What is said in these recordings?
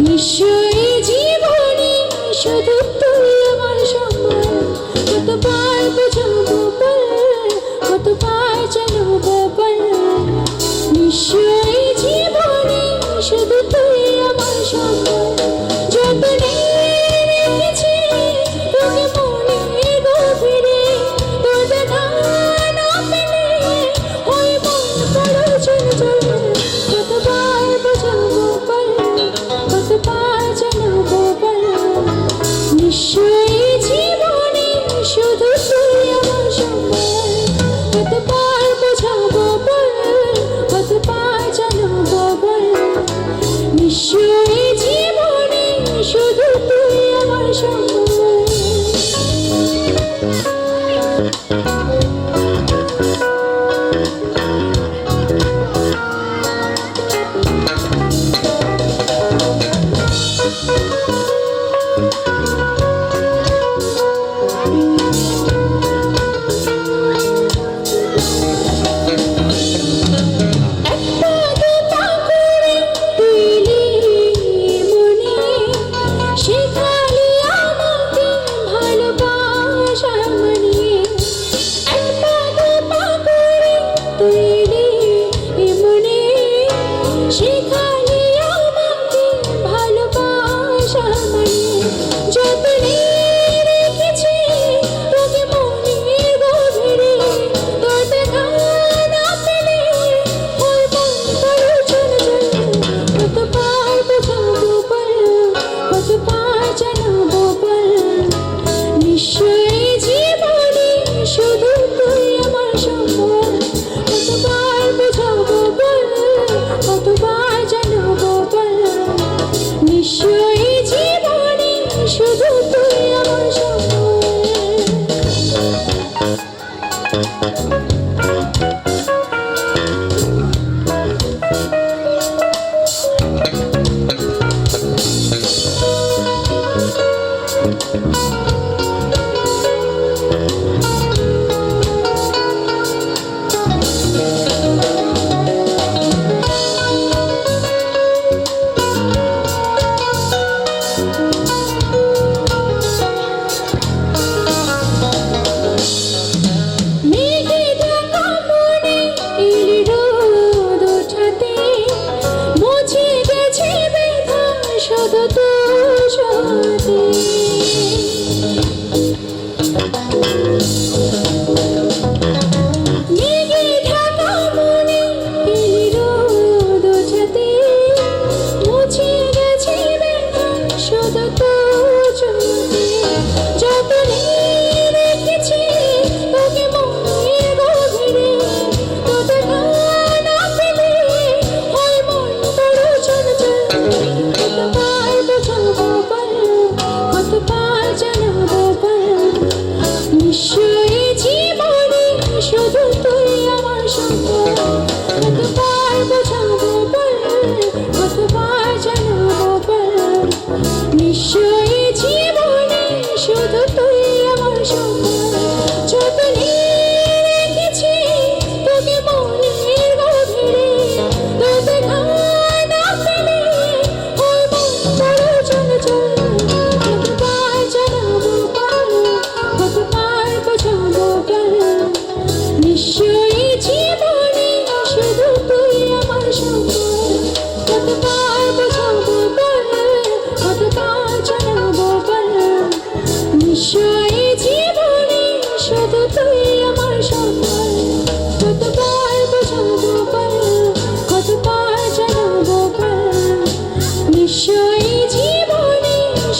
নিশ্চয়ই জীবনে শুধু তুই আমার সম্মান। কত পার বুঝাবো বল কত পার জানাব বল নিশ্চয়ই জীবনে শুধু Música শিখা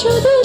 should